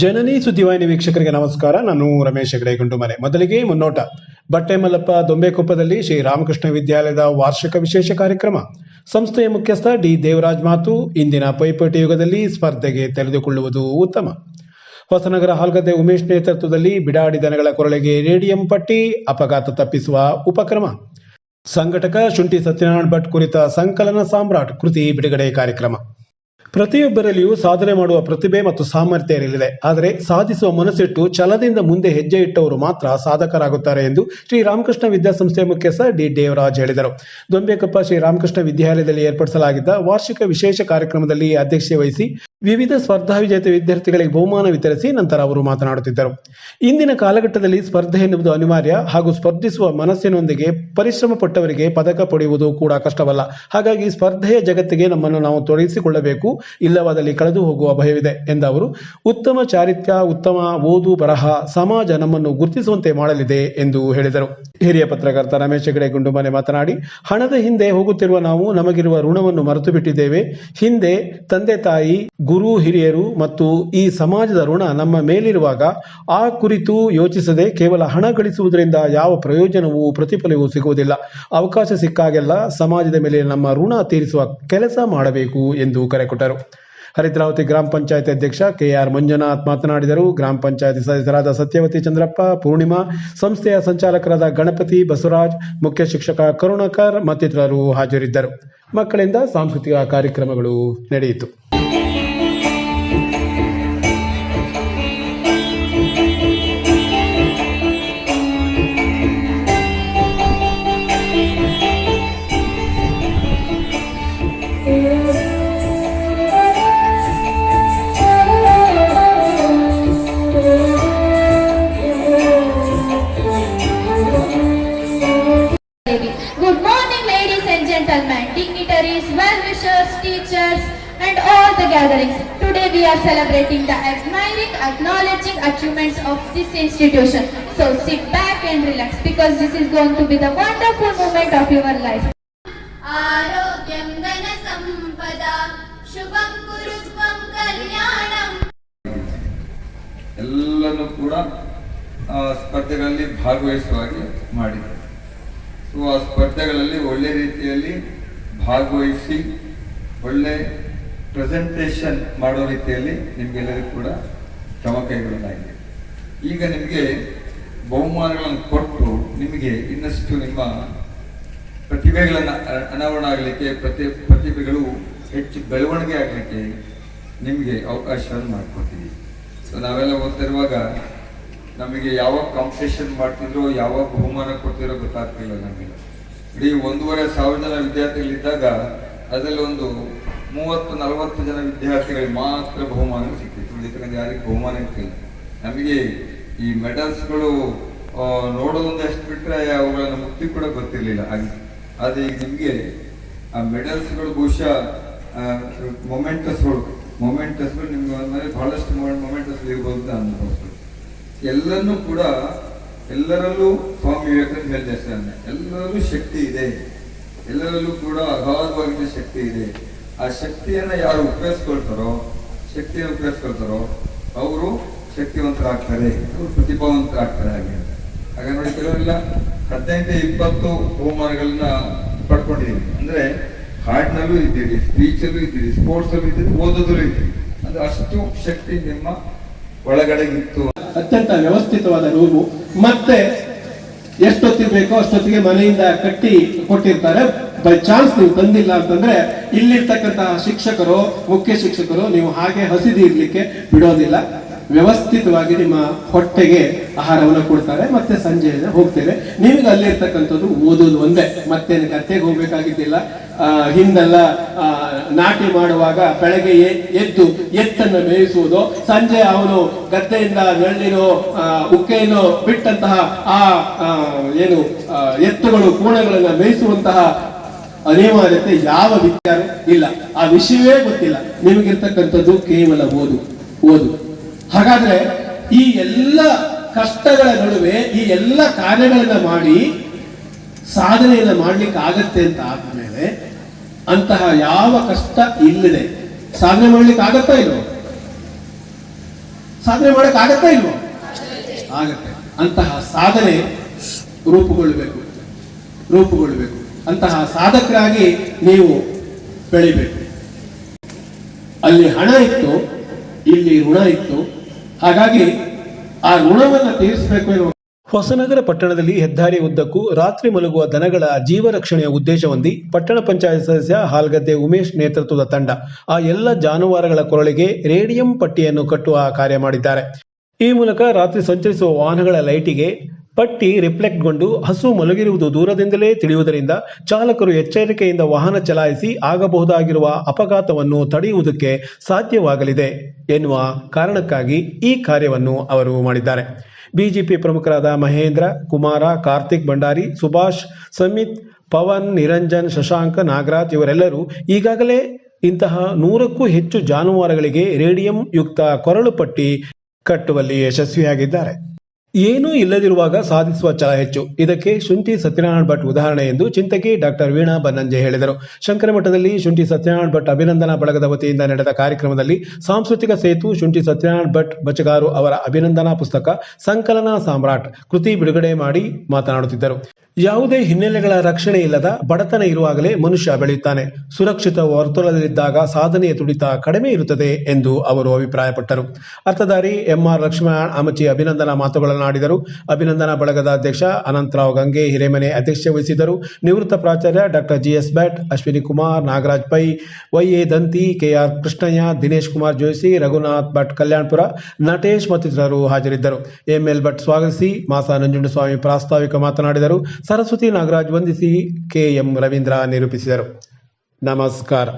ಜನನಿ ಸುದ್ದಿವಾಹಿನಿ ವೀಕ್ಷಕರಿಗೆ ನಮಸ್ಕಾರ. ನಾನು ರಮೇಶ್ ಹೆಗಡೆ ಗುಂಡುಮನೆ ಮೊದಲಿಗೆ ಮುನ್ನೋಟ. ಬಟ್ಟೆ ಮಲ್ಲಪ್ಪ ದೊಂಬೆಕೊಪ್ಪದಲ್ಲಿ ಶ್ರೀ ರಾಮಕೃಷ್ಣ ವಿದ್ಯಾಲಯದ ವಾರ್ಷಿಕ ವಿಶೇಷ ಕಾರ್ಯಕ್ರಮ. ಸಂಸ್ಥೆಯ ಮುಖ್ಯಸ್ಥ ಡಿ ದೇವರಾಜ್ ಮಾತು, ಇಂದಿನ ಪೈಪೋಟಿ ಯುಗದಲ್ಲಿ ಸ್ಪರ್ಧೆಗೆ ತೆರೆದುಕೊಳ್ಳುವುದು ಉತ್ತಮ. ಹೊಸನಗರ ಹಾಲ್ಗದ್ದೆ ಉಮೇಶ್ ನೇತೃತ್ವದಲ್ಲಿ ಬಿಡಾಡಿ ದನಗಳ ಕೊರಳಿಗೆ ರೇಡಿಯಂ ಪಟ್ಟಿ ಅಪಘಾತ ತಪ್ಪಿಸುವ ಉಪಕ್ರಮ. ಸಂಘಟಕ ಶುಂಠಿ ಸತ್ಯನಾರಾಯಣ ಭಟ್ ಕುರಿತ ಸಂಕಲನ ಸಾಮ್ರಾಟ್ ಕೃತಿ ಬಿಡುಗಡೆ ಕಾರ್ಯಕ್ರಮ. ಪ್ರತಿಯೊಬ್ಬರಲ್ಲಿಯೂ ಸಾಧನೆ ಮಾಡುವ ಪ್ರತಿಭೆ ಮತ್ತು ಸಾಮರ್ಥ್ಯ ಇರಲಿದೆ. ಆದರೆ ಸಾಧಿಸುವ ಮನಸ್ಸಿಟ್ಟು ಛಲದಿಂದ ಮುಂದೆ ಹೆಜ್ಜೆ ಇಟ್ಟವರು ಮಾತ್ರ ಸಾಧಕರಾಗುತ್ತಾರೆ ಎಂದು ಶ್ರೀ ರಾಮಕೃಷ್ಣ ವಿದ್ಯಾಸಂಸ್ಥೆ ಮುಖ್ಯಸ್ಥ ಡಿ. ದೇವರಾಜ್ ಹೇಳಿದರು. ದೊಂಬೆಕಪ್ಪ ಶ್ರೀ ರಾಮಕೃಷ್ಣ ವಿದ್ಯಾಲಯದಲ್ಲಿ ಏರ್ಪಡಿಸಲಾಗಿದ್ದ ವಾರ್ಷಿಕ ವಿಶೇಷ ಕಾರ್ಯಕ್ರಮದಲ್ಲಿ ಅಧ್ಯಕ್ಷತೆ ವಹಿಸಿ ವಿವಿಧ ಸ್ಪರ್ಧಾ ವಿಜೇತ ವಿದ್ಯಾರ್ಥಿಗಳಿಗೆ ಬಹುಮಾನ ವಿತರಿಸಿ ನಂತರ ಅವರು ಮಾತನಾಡುತ್ತಿದ್ದರು. ಇಂದಿನ ಕಾಲಘಟ್ಟದಲ್ಲಿ ಸ್ಪರ್ಧೆ ಎನ್ನುವುದು ಅನಿವಾರ್ಯ ಹಾಗೂ ಸ್ಪರ್ಧಿಸುವ ಮನಸ್ಸಿನೊಂದಿಗೆ ಪರಿಶ್ರಮ ಪಟ್ಟವರಿಗೆ ಪದಕ ಪಡೆಯುವುದು ಕೂಡ ಕಷ್ಟವಲ್ಲ. ಹಾಗಾಗಿ ಸ್ಪರ್ಧೆಯ ಜಗತ್ತಿಗೆ ನಮ್ಮನ್ನು ನಾವು ತೊಡಗಿಸಿಕೊಳ್ಳಬೇಕು. ಇಲ್ಲವಾದಲ್ಲಿ ಕಳೆದು ಹೋಗುವ ಭಯವಿದೆ ಎಂದ ಅವರು. ಉತ್ತಮ ಚಾರಿತ್ರ್ಯ, ಉತ್ತಮ ಓದು ಬರಹ ಸಮಾಜ ನಮ್ಮನ್ನು ಗುರುತಿಸುವಂತೆ ಮಾಡಲಿದೆ ಎಂದು ಹೇಳಿದರು. ಹಿರಿಯ ಪತ್ರಕರ್ತ ರಮೇಶ್ ಹೆಗಡೆ ಗುಂಡುಮನೆ ಮಾತನಾಡಿ, ಹಣದ ಹಿಂದೆ ಹೋಗುತ್ತಿರುವ ನಾವು ನಮಗಿರುವ ಋಣವನ್ನು ಮರೆತು ಬಿಟ್ಟಿದ್ದೇವೆ ಹಿಂದೆ ತಂದೆ ತಾಯಿ ಗುರು, ಹಿರಿಯರು ಮತ್ತು ಈ ಸಮಾಜದ ಋಣ ನಮ್ಮ ಮೇಲಿರುವಾಗ ಆ ಕುರಿತು ಯೋಚಿಸದೆ ಕೇವಲ ಹಣ ಗಳಿಸುವುದರಿಂದ ಯಾವ ಪ್ರಯೋಜನವೂ, ಪ್ರತಿಫಲವೂ ಸಿಗುವುದಿಲ್ಲ. ಅವಕಾಶ ಸಿಕ್ಕಾಗೆಲ್ಲ ಸಮಾಜದ ಮೇಲೆ ನಮ್ಮ ಋಣ ತೀರಿಸುವ ಕೆಲಸ ಮಾಡಬೇಕು ಎಂದು ಕರೆ ಕೊಟ್ಟರು. ಹರಿದ್ರಾವತಿ ಗ್ರಾಮ ಪಂಚಾಯತ್ ಅಧ್ಯಕ್ಷ ಕೆಆರ್ ಮಂಜುನಾಥ್ ಮಾತನಾಡಿದರು. ಗ್ರಾಮ ಪಂಚಾಯತ್ ಸದಸ್ಯರಾದ ಸತ್ಯವತಿ ಚಂದ್ರಪ್ಪ, ಪೂರ್ಣಿಮಾ, ಸಂಸ್ಥೆಯ ಸಂಚಾಲಕರಾದ ಗಣಪತಿ ಬಸವರಾಜ್, ಮುಖ್ಯ ಶಿಕ್ಷಕ ಕರುಣಾಕರ್ ಮತ್ತಿತರರು ಹಾಜರಿದ್ದರು. ಮಕ್ಕಳಿಂದ ಸಾಂಸ್ಕೃತಿಕ ಕಾರ್ಯಕ್ರಮಗಳು ನಡೆಯಿತು. Good morning, ladies and gentlemen, dignitaries, well-wishers, teachers, and all the gatherings. Today we are celebrating the admiring, acknowledging achievements of this institution. So sit back and relax because this is going to be the wonderful moment of your life. ఆరోగ్యం ಕೂಡ ಸ್ಪರ್ಧೆಗಳಲ್ಲಿ ಭಾಗವಹಿಸುವ ಹಾಗೆ ಮಾಡಿದೆ so ಆ ಸ್ಪರ್ಧೆಗಳಲ್ಲಿ ಒಳ್ಳೆ ರೀತಿಯಲ್ಲಿ ಭಾಗವಹಿಸಿ, ಒಳ್ಳೆ ಪ್ರೆಸೆಂಟೇಷನ್ ಮಾಡೋ ರೀತಿಯಲ್ಲಿ ನಿಮಗೆಲ್ಲರಿಗೂ ಕೂಡ ಕ್ರಮ ಕೈಗೊಳ್ಳಲಾಗಿದೆ. ಈಗ ನಿಮಗೆ ಬಹುಮಾನಗಳನ್ನು ಕೊಟ್ಟು ನಿಮಗೆ ಇನ್ನಷ್ಟು ನಿಮ್ಮ ಪ್ರತಿಭೆಗಳನ್ನು ಅನಾವರಣ ಆಗಲಿಕ್ಕೆ, ಪ್ರತಿ, ಪ್ರತಿಭೆಗಳು ಹೆಚ್ಚು ಬೆಳವಣಿಗೆ ಆಗಲಿಕ್ಕೆ ನಿಮಗೆ ಅವಕಾಶವನ್ನು ಮಾಡಿಕೊಡ್ತೀವಿ. ಸೊ ನಾವೆಲ್ಲ ಓದ್ತಿರುವಾಗ ನಮಗೆ ಯಾವಾಗ ಕಾಂಪಿಟೇಷನ್ ಮಾಡ್ತಿದ್ರೋ ಯಾವಾಗ ಬಹುಮಾನ ಕೊಡ್ತಿರೋ ಗೊತ್ತಾಗ್ತಿಲ್ಲ ನಮಗೆ. ಇಡೀ ಒಂದೂವರೆ ಸಾವಿರ ಜನ ವಿದ್ಯಾರ್ಥಿಗಳಿದ್ದಾಗ ಅದರಲ್ಲಿ ಒಂದು ಮೂವತ್ತು, ನಲವತ್ತು ಜನ ವಿದ್ಯಾರ್ಥಿಗಳಿಗೆ ಮಾತ್ರ ಬಹುಮಾನ ಸಿಕ್ತಿತ್ತು ಉಳಿತಕ್ಕಂಥ ಯಾರಿಗೆ ಬಹುಮಾನ ಇರ್ತಿಲ್ಲ. ನಮಗೆ ಈ ಮೆಡಲ್ಸ್ಗಳು ನೋಡೋದೊಂದು ಎಷ್ಟು ಬಿಟ್ಟರೆ ಅವುಗಳನ್ನು ಮುಕ್ತಿ ಕೂಡ ಗೊತ್ತಿರಲಿಲ್ಲ. ಹಾಗೆ, ಆದರೆ ಈಗ ನಿಮಗೆ ಆ ಮೆಡಲ್ಸ್ಗಳು ಬಹುಶಃ ಮೊಮೆಂಟಸ್ಗಳು ಮೊಮೆಂಟಸ್ಗಳು ನಿಮ್ಗೆ ಮೇಲೆ ಬಹಳಷ್ಟು ಮೊಮೆಂಟಸ್ಗಳು ಇರ್ಬೋದು ಅಂತ ಅನ್ಬೋದು. ಎಲ್ಲನೂ ಕೂಡ ಎಲ್ಲರಲ್ಲೂ ಸ್ವಾಮಿ ವಿವೇಕಾನಂದ ಹೇಳ್ತಾರೆ ಎಲ್ಲರಲ್ಲೂ ಶಕ್ತಿ ಇದೆ. ಎಲ್ಲರಲ್ಲೂ ಕೂಡ ಅಗಾಧವಾಗಿದ್ದ ಶಕ್ತಿ ಇದೆ. ಆ ಶಕ್ತಿಯನ್ನ ಯಾರು ಉಪಯೋಗಿಸ್ಕೊಳ್ತಾರೋ, ಶಕ್ತಿಯನ್ನು ಉಪಯೋಗಿಸ್ಕೊಳ್ತಾರೋ, ಅವರು ಶಕ್ತಿವಂತರಾಗ್ತಾರೆ. ಅವರು ಪ್ರತಿಭಾವಂತರಾಗ್ತಾರೆ ಹಾಗೆ. ಹಾಗೆ ನೋಡಿ ಕೆಲವರೆಲ್ಲ ಹದಿನೈದು, ಇಪ್ಪತ್ತು ಬಹುಮಾನಗಳನ್ನ ಪಡ್ಕೊಂಡಿದ್ದೀವಿ. ಅಂದ್ರೆ ಹಾಡಿನಲ್ಲೂ ಇದ್ದೀರಿ, ಸ್ಪೀಚಲ್ಲೂ ಇದ್ದೀರಿ, ಸ್ಪೋರ್ಟ್ಸಲ್ಲೂ ಇದ್ದೀರಿ, ಓದೋದಲ್ಲೂ ಇದ್ದೀರಿ. ಅಂದ್ರೆ ಅಷ್ಟು ಶಕ್ತಿ ನಿಮ್ಮ ಒಳಗಡೆ ಇತ್ತು ಅತ್ಯಂತ ವ್ಯವಸ್ಥಿತವಾದ ರೂಮು. ಮತ್ತೆ ಎಷ್ಟೊತ್ತಿಗೆ ಬೇಕೋ ಅಷ್ಟೊತ್ತಿಗೆ ಮನೆಯಿಂದ ಕಟ್ಟಿ ಕೊಟ್ಟಿರ್ತಾರೆ. ಬೈ ಚಾನ್ಸ್ ನೀವು ತಂದಿಲ್ಲ ಅಂತಂದ್ರೆ ಇಲ್ಲಿರ್ತಕ್ಕಂತಹ ಶಿಕ್ಷಕರು, ಮುಖ್ಯ ಶಿಕ್ಷಕರು ನೀವು ಹಾಗೆ ಹಸಿದು ಇರ್ಲಿಕ್ಕೆ ಬಿಡೋದಿಲ್ಲ. ವ್ಯವಸ್ಥಿತವಾಗಿ ನಿಮ್ಮ ಹೊಟ್ಟೆಗೆ ಆಹಾರವನ್ನು ಕೊಡ್ತಾರೆ ಮತ್ತೆ ಸಂಜೆ ಹೋಗ್ತೇವೆ. ನಿಮಗೆ ಅಲ್ಲಿರ್ತಕ್ಕಂಥದ್ದು ಓದೋದು ಒಂದೇ. ಮತ್ತೆ ಗದ್ದೆಗೆ ಹೋಗ್ಬೇಕಾಗಿದ್ದಿಲ್ಲ. ಹಿಂದೆಲ್ಲ ನಾಟಿ ಮಾಡುವಾಗ ಬೆಳಗ್ಗೆ ಎದ್ದು ಎತ್ತನ್ನು ಮೇಯಿಸುವುದು. ಸಂಜೆ ಅವನು ಗದ್ದೆಯಿಂದ ನೆರಳಿನೋ ಆ, ಉಕ್ಕೆಯನ್ನು ಬಿಟ್ಟಂತಹ ಆ ಏನು ಎತ್ತುಗಳು ಕೋಣಗಳನ್ನು ಮೇಯಿಸುವಂತಹ ಅನಿವಾರ್ಯತೆ ಯಾವ ವಿಚಾರ ಇಲ್ಲ. ಆ ವಿಷಯವೇ ಗೊತ್ತಿಲ್ಲ. ನಿಮಗಿರ್ತಕ್ಕಂಥದ್ದು ಕೇವಲ ಓದು. ಓದು. ಹಾಗಾದ್ರೆ ಈ ಎಲ್ಲ ಕಷ್ಟಗಳ ನಡುವೆ ಈ ಎಲ್ಲ ಕಾರ್ಯಗಳನ್ನ ಮಾಡಿ ಸಾಧನೆಯನ್ನ ಮಾಡ್ಲಿಕ್ಕೆ ಆಗತ್ತೆ ಅಂತ ಆದ್ಮೇಲೆ ಅಂತಹ ಯಾವ ಕಷ್ಟ ಇಲ್ಲದೆ ಸಾಧನೆ ಮಾಡ್ಲಿಕ್ಕೆ ಆಗತ್ತಾ ಇಲ್ವೋ? ಸಾಧನೆ ಮಾಡಕ್ ಆಗತ್ತಾ ಇಲ್ವೋ? ಆಗತ್ತೆ. ಅಂತಹ ಸಾಧನೆ ರೂಪುಗೊಳ್ಬೇಕು. ರೂಪುಗೊಳ್ಬೇಕು. ಅಂತಹ ಸಾಧಕರಾಗಿ ನೀವು ಬೆಳಿಬೇಕು. ಅಲ್ಲಿ ಹಣ ಇತ್ತು, ಇಲ್ಲಿ ಋಣ ಇತ್ತು ಹಾಗಾಗಿ ಆ ಋಣವನ್ನು ತೀರಿಸಬೇಕು ಎನ್ನುವ ಹೊಸನಗರ ಪಟ್ಟಣದಲ್ಲಿ ಹೆದ್ದಾರಿ ಉದ್ದಕ್ಕೂ ರಾತ್ರಿ ಮಲಗುವ ದನಗಳ ಜೀವ ರಕ್ಷಣೆಯ ಉದ್ದೇಶ ಹೊಂದಿ ಪಟ್ಟಣ ಪಂಚಾಯತ್ ಸದಸ್ಯ ಹಾಲ್ಗದ್ದೆ ಉಮೇಶ್ ನೇತೃತ್ವದ ತಂಡ ಆ ಎಲ್ಲ ಜಾನುವಾರುಗಳ ಕೊರಳಿಗೆ ರೇಡಿಯಂ ಪಟ್ಟಿಯನ್ನು ಕಟ್ಟುವ ಕಾರ್ಯ ಮಾಡಿದ್ದಾರೆ. ಈ ಮೂಲಕ ರಾತ್ರಿ ಸಂಚರಿಸುವ ವಾಹನಗಳ ಲೈಟಿಗೆ ಪಟ್ಟಿ ರಿಫ್ಲೆಕ್ಟ್ಗೊಂಡು ಹಸು ಮಲಗಿರುವುದು ದೂರದಿಂದಲೇ ತಿಳಿಯುವುದರಿಂದ ಚಾಲಕರು ಎಚ್ಚರಿಕೆಯಿಂದ ವಾಹನ ಚಲಾಯಿಸಿ ಆಗಬಹುದಾಗಿರುವ ಅಪಘಾತವನ್ನು ತಡೆಯುವುದಕ್ಕೆ ಸಾಧ್ಯವಾಗಲಿದೆ ಎನ್ನುವ ಕಾರಣಕ್ಕಾಗಿ ಈ ಕಾರ್ಯವನ್ನು ಅವರು ಮಾಡಿದ್ದಾರೆ. ಬಿಜೆಪಿ ಪ್ರಮುಖರಾದ ಮಹೇಂದ್ರ, ಕುಮಾರ, ಕಾರ್ತಿಕ್ ಭಂಡಾರಿ, ಸುಭಾಷ್, ಸಮಿತ್, ಪವನ್, ನಿರಂಜನ್, ಶಶಾಂಕ, ನಾಗರಾಜ್ ಇವರೆಲ್ಲರೂ ಈಗಾಗಲೇ ಇಂತಹ ನೂರಕ್ಕೂ ಹೆಚ್ಚು ಜಾನುವಾರುಗಳಿಗೆ ರೇಡಿಯಂ ಯುಕ್ತ ಕೊರಳು ಪಟ್ಟಿ ಕಟ್ಟುವಲ್ಲಿ ಯಶಸ್ವಿಯಾಗಿದ್ದಾರೆ. ಏನೂ ಇಲ್ಲದಿರುವಾಗ ಸಾಧಿಸುವ ಛಲ ಹೆಚ್ಚು. ಇದಕ್ಕೆ ಶುಂಠಿ ಸತ್ಯನಾರಾಯಣ ಭಟ್ ಉದಾಹರಣೆ ಎಂದು ಚಿಂತಕಿ ಡಾಕ್ಟರ್ ವೀಣಾ ಬನ್ನಂಜೆ ಹೇಳಿದರು. ಶಂಕರಮಠದಲ್ಲಿ ಶುಂಠಿ ಸತ್ಯನಾರಾಯಣ ಭಟ್ ಅಭಿನಂದನಾ ಬಳಗದ ವತಿಯಿಂದ ನಡೆದ ಕಾರ್ಯಕ್ರಮದಲ್ಲಿ ಸಾಂಸ್ಕೃತಿಕ ಸೇತು ಶುಂಠಿ ಸತ್ಯನಾರಾಯಣ ಭಟ್ ಬಚಗಾರು ಅವರ ಅಭಿನಂದನಾ ಪುಸ್ತಕ ಸಂಕಲನ ಸಾಮ್ರಾಟ್ ಕೃತಿ ಬಿಡುಗಡೆ ಮಾಡಿ ಮಾತನಾಡುತ್ತಿದ್ದರು. ಯಾವುದೇ ಹಿನ್ನೆಲೆಗಳ ರಕ್ಷಣೆ ಇಲ್ಲದ ಬಡತನ ಇರುವಾಗಲೇ ಮನುಷ್ಯ ಬೆಳೆಯುತ್ತಾನೆ. ಸುರಕ್ಷಿತ ವರ್ತುಲದಲ್ಲಿದ್ದಾಗ ಸಾಧನೆಯ ತುಡಿತ ಕಡಿಮೆ ಇರುತ್ತದೆ ಎಂದು ಅವರು ಅಭಿಪ್ರಾಯಪಟ್ಟರು. ಅರ್ಥಧಾರಿ ಎಂಆರ್ ಲಕ್ಷ್ಮಣ ಅಮಚಿ ಅಭಿನಂದನಾ ಮಾತುಗಳನ್ನಾಡಿದರು ಅಭಿನಂದನಾ ಬಳಗದ ಅಧ್ಯಕ್ಷ ಅನಂತರಾವ್ ಗಂಗೆ ಹಿರೇಮನೆ ಅಧ್ಯಕ್ಷತೆ ವಹಿಸಿದರು ನಿವೃತ್ತ ಪ್ರಾಚಾರ್ಯ doctor G S Bhat, Ashwini Kumar, Nagaraj Pai Y A Danti, K R Krishnaiah, Dinesh Kumar Joshi Raghunath Bhat Kalyanapura, Natesh ಮತ್ತಿತರರು ಹಾಜರಿದ್ದರು. ಎಂಎಲ್ ಭಟ್ ಸ್ವಾಗತಿಸಿ ಮಾಸ ನಂಜುಂಡಸ್ವಾಮಿ ಪ್ರಾಸ್ತಾವಿಕ ಮಾತನಾಡಿದರು. ಸರಸ್ವತಿ ನಾಗರಾಜ್ ವಂದಿಸಿ ಕೆಎಂ ರವೀಂದ್ರ ನಿರೂಪಿಸಿದರು. ನಮಸ್ಕಾರ.